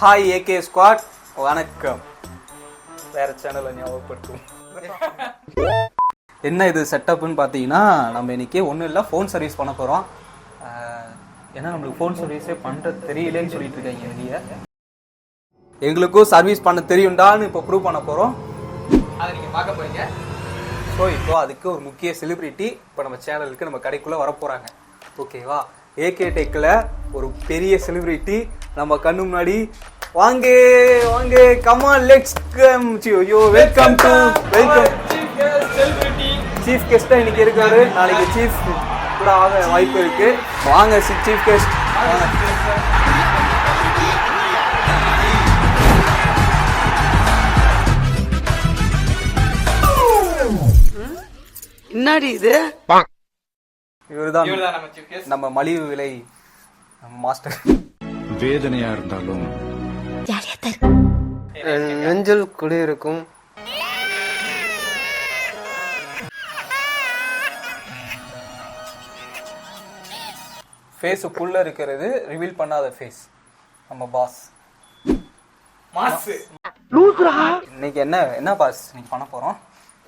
Hi AK squad வணக்கம். வேற சேனலை ஞாபகப்படுத்தும் என்ன இது செட்டப்னு பார்த்தீங்கன்னா நம்ம இன்னைக்கு ஒன்றும் இல்லை ஃபோன் சர்வீஸ் பண்ண போகிறோம் ஏன்னா நம்மளுக்கு ஃபோன் சர்வீஸே பண்ணுறது தெரியலேன்னு சொல்லிட்டு இருக்காங்க வெளியே எங்களுக்கும் சர்வீஸ் பண்ண தெரியும்டான்னு இப்போ ப்ரூவ் பண்ண போகிறோம் அதை நீங்கள் பார்க்க போறீங்க. ஸோ இப்போ அதுக்கு ஒரு முக்கிய செலிப்ரிட்டி இப்போ நம்ம சேனலுக்கு நம்ம கடைக்குள்ளே வரப்போகிறாங்க ஓகேவா ஏகே டெக்கில் ஒரு பெரிய செலிப்ரிட்டி நம்ம கண்ணு முன்னாடி. வாங்க வாங்க கமான் லெட்ஸ் கம் ஐயோ வெல்கம் டு வெல்கம் சீஃப் கெஸ்ட்டாக இன்னைக்கு இருக்காரு. நாளைக்கு சீஃப் கூட ஆக வாய்ப்பு இருக்கு. வாங்க சீஃப் கெஸ்ட் என்னடி இது? இவர்தான். நம்ம மலிவு விலை மாஸ்டர் வேதனையா இருந்தாலும் நெஞ்சில் குடியிருக்கும் ஃபேஸுக்குள்ள இருக்கிறது ரிவீல் பண்ணாத ஃபேஸ் நம்ம பாஸ் மாஸ் இன்னைக்கு என்ன என்ன பாஸ் இன்னைக்கு பண்ண போறோம்?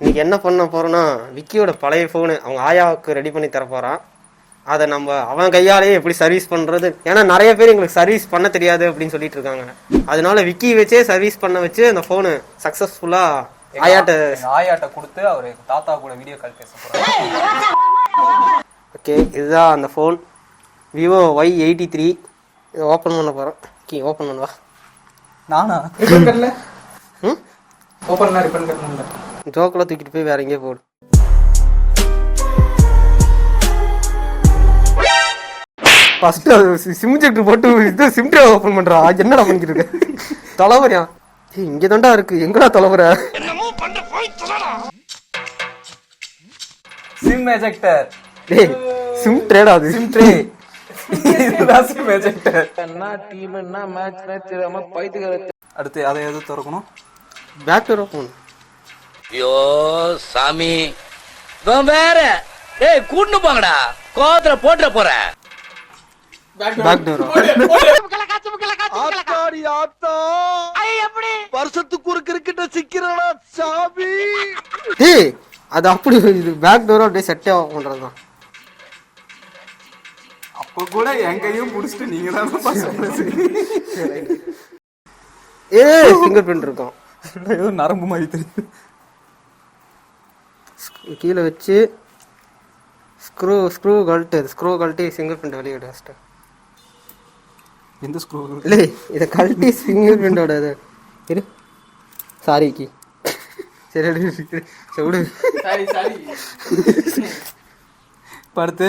இன்னைக்கு என்ன பண்ண போறோம்னா விக்கியோட பழைய ஃபோனு அவங்க ஆயாவுக்கு ரெடி பண்ணி தர போறான் அதை நம்ம அவன் கையாலேயே எப்படி சர்வீஸ் பண்றது? ஏன்னா நிறைய பேர் எங்களுக்கு சர்வீஸ் பண்ண தெரியாது அப்படின்னு சொல்லிட்டு இருக்காங்க. அதனால விக்கி வச்சே சர்வீஸ் பண்ண வச்சு அந்த ஃபோனு சக்சஸ்ஃபுல்லா ஆயாட்ட ஆயாட்ட கொடுத்து அவர் தாத்தா கூட வீடியோ கால் பேச ஓகே இதுதான் அந்த phone Vivo Y eighty three இதை ஓப்பன் பண்ண போகிறோம் கீ ஓப்பன் பண்ணுவா நானா? ம்? ஓப்பன் ஜோக்கெல்லாம் தூக்கிட்டு போய் வேற எங்கேயோ போடு. ஃபர்ஸ்ட் சிம் செக்டர் போட்டு இது சிம் ட்ரே ஓப்பன் பண்றா. என்னடா பண்ணிக்கிட்டு இருக்க? தலைவரியா ஏய் இங்க தான்டா இருக்கு. எங்கடா தலைவர? சிம் எஜெக்டர் டேய் சிம் ட்ரேடா அது. சிம் ட்ரே இதுதான் சிம் எஜெக்டர் அடுத்து அதை எது திறக்கணும்? பேக் ஓப்பன் ஐயோ சாமி. வேற. ஏய் கூட்டு போங்கடா. கோவத்துல போட்டுற போறேன் பேக் டோர் வருஷத்துக்கு ஒரு கிரிக்கெட்ட சிக்கிறானா சாமி? டேய் அது அப்படி பேக் டோர் அப்படியே செட்டே ஆஃப் பண்றதுதான். அப்போ கூட என் கையும் புடிச்சிட்டு நீங்க தான் ஏய் ஃபிங்கர் பிரிண்ட் இருக்கும். ஏதோ நரம்பு மாதிரி. தெரியுது கீழே வச்சு ஸ்க்ரூ ஸ்க்ரூ கழட்டு. ஸ்க்ரூ கழட்டி ஃபிங்கர் பிரிண்ட் வெளியே விடு எந்த ஸ்க்ரூ இல்லை இதை கழட்டி ஃபிங்கர் பிரிண்டோட இது இரு. சாரி கி. சரி விடு. இப்போ அடுத்து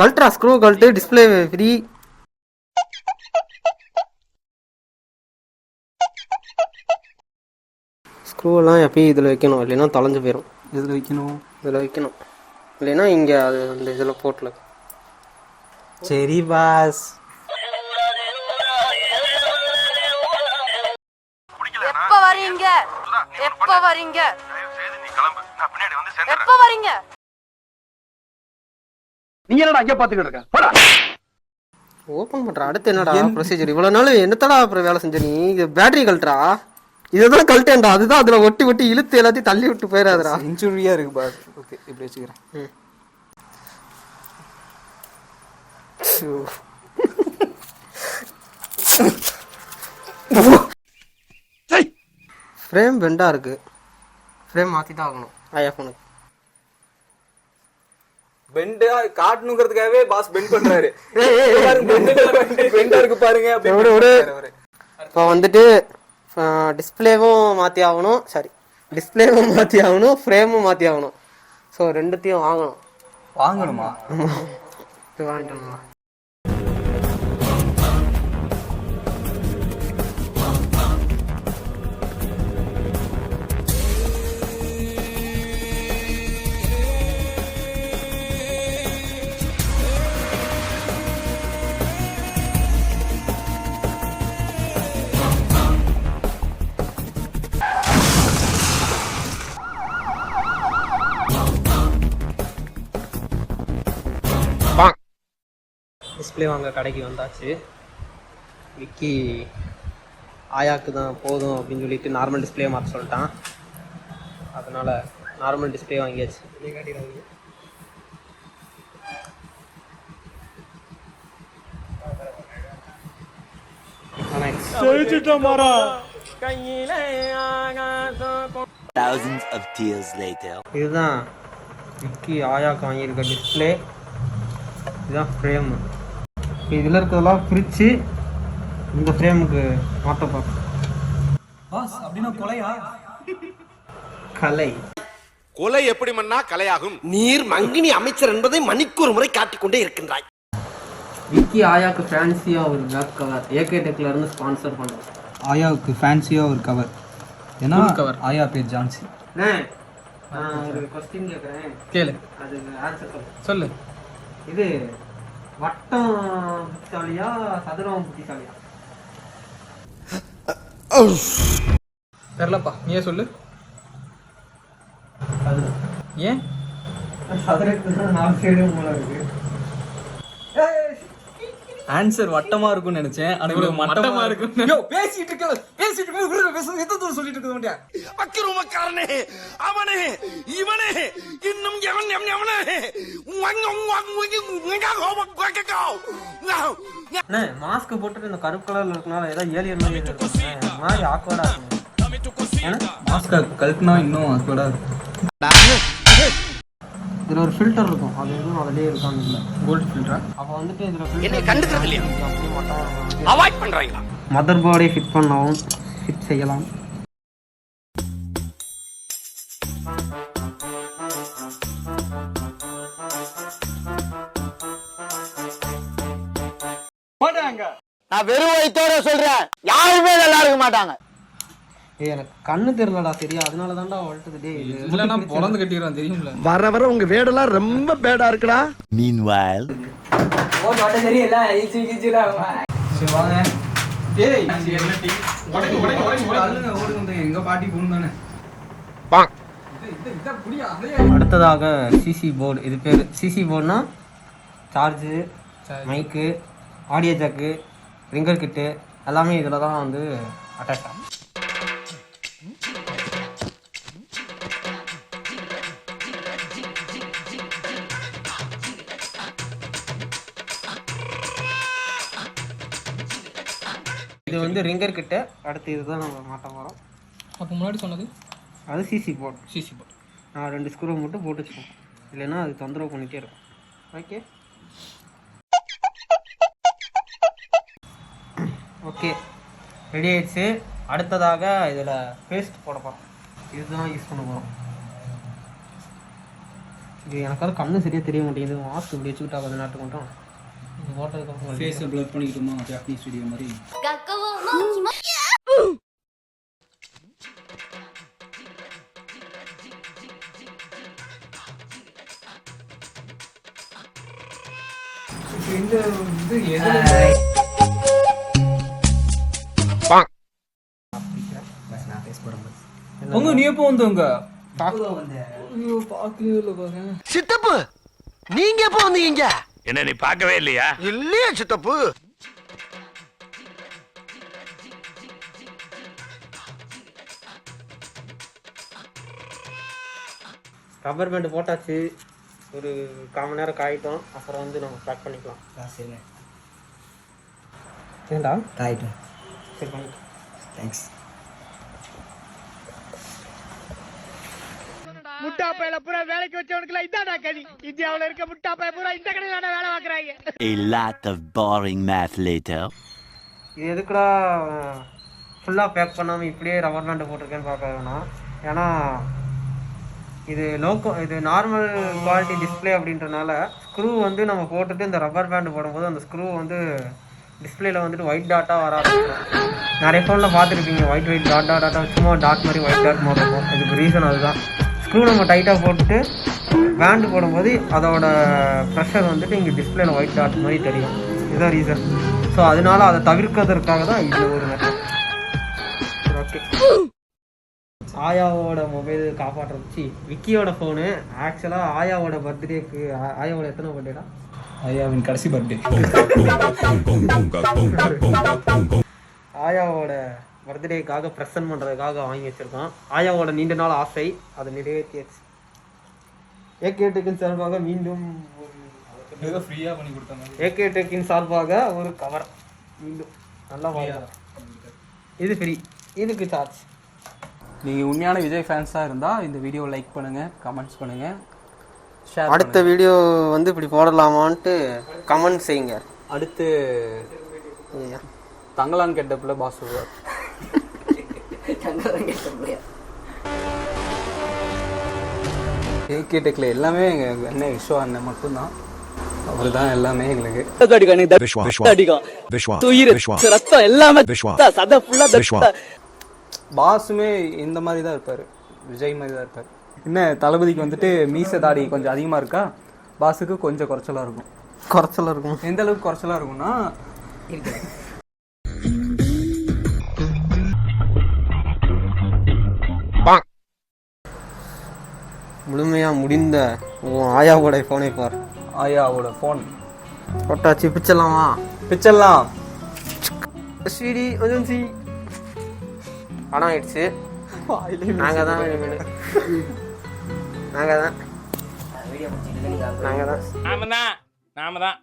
கழட்டுறா ஸ்க்ரூ கழட்டு டிஸ்பிளே ஃப்ரீ ஸ்க்ரூவெல்லாம் எப்பயும் இதில் வைக்கணும். இல்லைன்னா தொலைஞ்சு போயிடும் எதில் வைக்கணும்? இதில் வைக்கணும். இல்லைன்னா இங்கே அது அந்த இதில் போட்டில். சரி பாஸ் வரீங்க? எப்ப வரீங்க? எப்ப வரீங்க? நீங்க என்னடா அங்கே பாத்துக்கிட்டு இருக்க? போடா. ஓப்பன் பண்ணுறா அடுத்து என்னடா ப்ரொசீஜர் இவ்வளோ நாள் என்னத்தடா அப்புறம் வேலை செஞ்ச நீ? இது பேட்டரி கழட்டுறா. இதை தான் கழட்டேன்டா. அதுதான் அதில் ஒட்டி ஒட்டி இழுத்து எல்லாத்தையும் தள்ளி விட்டு போயிடாதுடா இன்ஜுரியா இருக்கு பாஸ். ஓகே இப்படி வச்சுக்கிறேன். ஃப்ரேம் பெண்டாக இருக்கு. ஃப்ரேம் மாற்றி தான் ஆகணும் ஐயா ஃபோனுக்கு பெண்ட் காட்டணுங்கிறதுக்காகவே பாஸ் பெண்ட் பண்றாரு. பெண்டா இருக்கு பாருங்க. இப்போ வந்துட்டு டிஸ்பிளேவும் மாற்றி ஆகணும். சாரி டிஸ்பிளேவும் மாற்றி ஆகணும் ஃப்ரேமும் மாற்றி ஆகணும். ஸோ ரெண்டுத்தையும் வாங்கணும். வாங்கணுமா? இது டிஸ்பிளே வாங்க கடைக்கு வந்தாச்சு. விக்கி ஆயாக்கு தான் போதும் அப்படின்னு சொல்லிட்டு நார்மல் டிஸ்பிளே மாற்ற சொல்லிட்டான். அதனால் நார்மல் டிஸ்பிளே வாங்கியாச்சு. நீ காட்டிடுவாங்க Thousands of tears later. இதுதான் விக்கி ஆயாக்கு வாங்கியிருக்க டிஸ்பிளே இதுதான் ஃப்ரேமு இதில் இருக்கிறதெல்லாம் பிரித்து இந்த ஃப்ரேமுக்கு மாற்ற பார்ப்போம் பாஸ் அப்படின்னா கொலையா? கலை. கொலை எப்படி மன்னா? கலையாகும். நீர் மங்கினி அமைச்சர் என்பதை மணிக்கு ஒரு முறை காட்டிக்கொண்டே இருக்கின்றாய். விக்கி ஆயாக்கு ஃபேன்சியாக ஒரு பேக் கவர் ஏகே டெக்ல இருந்து ஸ்பான்சர் பண்ணுறோம் ஆயாவுக்கு ஃபேன்சியாக ஒரு கவர் ஏன்னா கவர் ஆயா பேர் ஜான்சி. நான் ஒரு கொஸ்டின் கேட்குறேன் கேளு. அது ஆன்சர் சொல்லு. இது வட்டம் புத்திசாலியா சதுரம் புத்திசாலியா தெரிலப்பா நீயே சொல்லு. சதுரம். ஏன்? சதுரத்துக்கு நாலு சைடும் மூலம் இருக்கு. ஆன்சர் வட்டமா இருக்கும்னு நினைச்சேன். ஆனா இவ்வளவு மட்டமா இருக்கு. யோ பேசிட்டு இருக்க பேசிட்டு இருக்க விடுற பேச எத்த தூரம் சொல்லிட்டு இருக்க மாட்டியா வக்கிரமக்காரனே அவனே இவனே இன்னும் எவன் எவன் எவனே? அண்ணே மாஸ்க் போட்டுட்டு இந்த கருப்பு கலர்ல இருக்கனால ஏதோ ஏலியன் மாதிரி இருக்கு. மாதிரி ஆக்வர்டா இருக்கு. மாஸ்கா கல்பனா இன்னும் அதோட இதுல ஒரு ஃபில்டர் இருக்கும். அது எதுவும் அதிலே இருக்கான்னு இல்லை. கோல்டு ஃபில்டரா அப்போ வந்துட்டு இதுல என்னை கண்டுக்கிறது இல்லையா அவாய்ட் பண்றாங்களா? மதர் போர்டை ஃபிட் பண்ணவும் ஃபிட் செய்யலாம். நான் வெறும் வயிற்றோட சொல்றேன். யாருமே நல்லா இருக்க மாட்டாங்க. எனக்கு கண்ணு தெரியலடா சரியா. அதனால தான்டா வளர்த்தது டே தெரியும்ல. வர வர உங்க வேடெல்லாம் ரொம்ப பேடா இருக்குடா. Meanwhile, சரி வாங்க. டேய் உடைக்கு உடைக்கு உடைக்கு அள்ளுங்க ஓடுங்க. எங்க பாட்டி பொண்ணு தானே? அடுத்ததாக சிசி போர்டு. இது பேர் CC போர்டுனா charge mic audio jack ringer கிட்டு எல்லாமே இதில் தான் வந்து அட்டாச் ஆகும். இது வந்து ரிங்கர் கிட்ட அடுத்து இதுதான் நம்ம மாட்ட போகிறோம் அப்போ முன்னாடி சொன்னது? அது சிசி போர்டு சிசி போர்டு நான் ரெண்டு ஸ்க்ரூ மட்டும் போட்டு வச்சுக்கோங்க இல்லைன்னா அது தொந்தரவு பண்ணிட்டே இருக்கும். ஓகே ஓகே ரெடி ஆயிடுச்சு. அடுத்ததாக இதில் பேஸ்ட் போட போகிறோம் இதுதான் யூஸ் பண்ண போகிறோம் இது எனக்காவது கண்ணு சரியாக தெரிய மாட்டேங்குது. மாஸ்க் இப்படி வச்சுக்கிட்டா கொஞ்ச நேரத்துக்கு மட்டும். இது போட்டதுக்கப்புறம் ஃபேஸை ப்ளர் பண்ணிக்கிட்டோமா ஜாப்பனீஸ் ஸ்டுடியோ மாதிரி? உங்க நீ எப்போ வந்தவங்க ஐயோ இல்லை பாருங்க. சித்தப்பு நீங்க எப்ப வந்தீங்க? என்ன நீ பார்க்கவே இல்லையா? இல்லையா சித்தப்பு. ரப்பர் பேண்ட் போட்டாச்சு. ஒரு கால் மணி நேரம் காயிட்டோம். அப்புறம் வந்து நம்ம பேக் பண்ணிக்கலாம். ஏண்டா ரைட்டு சரி பண்ணிக்கலாம். தேங்க்ஸ் முட்டா பையில பூரா வேலைக்கு வச்சவனுக்குலாம் இதாடா கதி இந்தியாவுல இருக்க முட்டா பைய பூரா இந்த கடையில வேலை பாக்குறாங்க. A lot of boring math later. இது எதுக்குடா ஃபுல்லாக பேக் பண்ணாமல் இப்படியே ரப்பர் பேண்டை போட்டிருக்கேன்னு பார்க்க வேணாம். ஏன்னா இது லோக்கோ இது நார்மல் குவாலிட்டி டிஸ்ப்ளே அப்படின்றனால ஸ்க்ரூ வந்து நம்ம போட்டுட்டு இந்த ரப்பர் பேண்டு போடும்போது அந்த ஸ்க்ரூ வந்து டிஸ்பிளேல வந்துட்டு ஒயிட் டாட்டாக வர ஆரம்பிச்சிடும். நிறைய ஃபோனில் பார்த்துருப்பீங்க ஒயிட் ஒயிட் டாட் டாட் டாட்டா சும்மா டாட் மாதிரி ஒயிட் டாட் மாதிரி இருக்கும் இதுக்கு ரீசன் அதுதான். ஸ்க்ரூ நம்ம டைட்டாக போட்டுட்டு பேண்டு போடும்போது அதோட ப்ரெஷர் வந்துட்டு இங்கே டிஸ்பிளேல ஒயிட் டாட் மாதிரி தெரியும். இதுதான் ரீசன் ஸோ அதனால அதை தவிர்க்கிறதுக்காக தான் இது ஒரு ஓகே ஆயாவோட மொபைல் காப்பாற்றுறச்சு விக்கியோட ஃபோனு ஆக்சுவலாக ஆயாவோட பர்த்டேக்கு ஆயாவோட எத்தனை பர்த்டேடா ஐயாவின் கடைசி பர்த்டே ஆயாவோட பர்த்டேக்காக ப்ரெசன்ட் பண்ணுறதுக்காக வாங்கி வச்சுருக்கோம். ஆயாவோட நீண்ட நாள் ஆசை அதை நிறைவேற்றியாச்சு. ஏகே டெக்கின் சார்பாக மீண்டும் ஒரு ஃப்ரீயாக பண்ணி கொடுத்தாங்க ஏகே டெக்கின் சார்பாக ஒரு கவர் மீண்டும் நல்லா வாங்கலாம் இது ஃப்ரீ இதுக்கு சார்ஜ் நீங்கள் உண்மையான விஜய் ஃபேன்ஸாக இருந்தால் இந்த வீடியோ லைக் பண்ணுங்கள் கமெண்ட்ஸ் பண்ணுங்கள் ஷேர் அடுத்த வீடியோ வந்து இப்படி போடலாமான்ட்டு கமெண்ட் செய்யுங்க. அடுத்து தங்கலான் கெட்டப்பில் பாஸ் வருவார் ஏகே டெக்கில் எல்லாமே எங்கள் அண்ணன் விஸ்வா அண்ணன் மட்டும்தான். அவர் தான் எல்லாமே எங்களுக்கு. ரத்தம் எல்லாமே விஸ்வா சத ஃபுல்லா விஸ்வா. பாஸுமே இந்த மாதிரி தான் இருப்பார். விஜய் மாதிரி தான் இருப்பார். என்ன தளபதிக்கு வந்துட்டு மீச தாடி கொஞ்சம் அதிகமாக இருக்கா? பாஸுக்கு கொஞ்சம் குறைச்சலாக இருக்கும். குறைச்சல இருக்கும். எந்த அளவுக்கு குறைச்சலாக இருக்கும்னா முழுமையாக முடிந்த உன் ஆயாவோட ஃபோனை பார். ஆயாவோட ஃபோன் போட்டாச்சு பிச்சலாமா பிச்சர்லாம் ஸ்வீடி ஏஜென்சி பணம் ஆயிடுச்சு நாங்கள் தான் நாங்கள் தான். நாங்கள் தான். நாம தான். நாம தான்.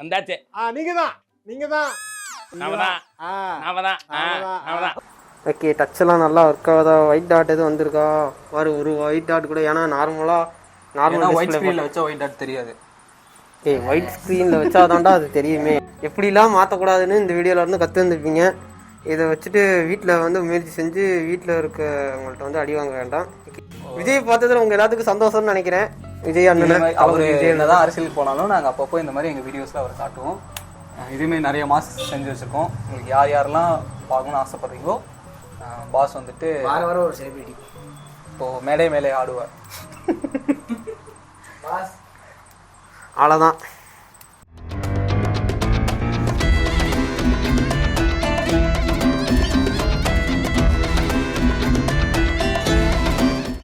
வந்தாச்சு. நீங்க தான். நீங்க தான். நாம தான். நாம தான். நாம தான். ஓகே டச்செல்லாம் நல்லா ஒர்க் ஆகுதா ஒயிட் டாட் எதுவும் வந்திருக்கா? பாரு ஒரு ஒயிட் டாட் கூட ஏன்னா நார்மலாக ஏன்னா ஒயிட் ஸ்க்ரீனில் வச்சா ஒயிட் டாட் தெரியாது. ஏய் ஒயிட் ஸ்க்ரீனில் வச்சாதான்டா அது தெரியுமே. எப்படிலாம் மாற்றக்கூடாதுன்னு இந்த வீடியோவில் இருந்து கற்றுருந்துருப்பீங்க இதை வச்சுட்டு வீட்டில் வந்து முயற்சி செஞ்சு வீட்டில் இருக்கவங்கள்ட்ட வந்து அடி வாங்க வேண்டாம். விஜய் பார்த்ததுல உங்கள் எல்லாத்துக்கும் சந்தோஷம்னு நினைக்கிறேன். விஜய் அண்ணன் அவர் என்னதான் அரசியலுக்கு போனாலும் நாங்கள் அப்பப்போ இந்த மாதிரி எங்கள் வீடியோஸில் அவர் காட்டுவோம். இதுவுமே நிறைய மாஸ் செஞ்சு வச்சுருக்கோம். உங்களுக்கு யார் யாரெல்லாம் பார்க்கணும்னு ஆசைப்படுறீங்களோ பாஸ் வந்துட்டு வார வாரம் ஒரு செலிபிரிட்டி இப்போ மேடை மேலே ஆடுவார். அவ்வளோதான்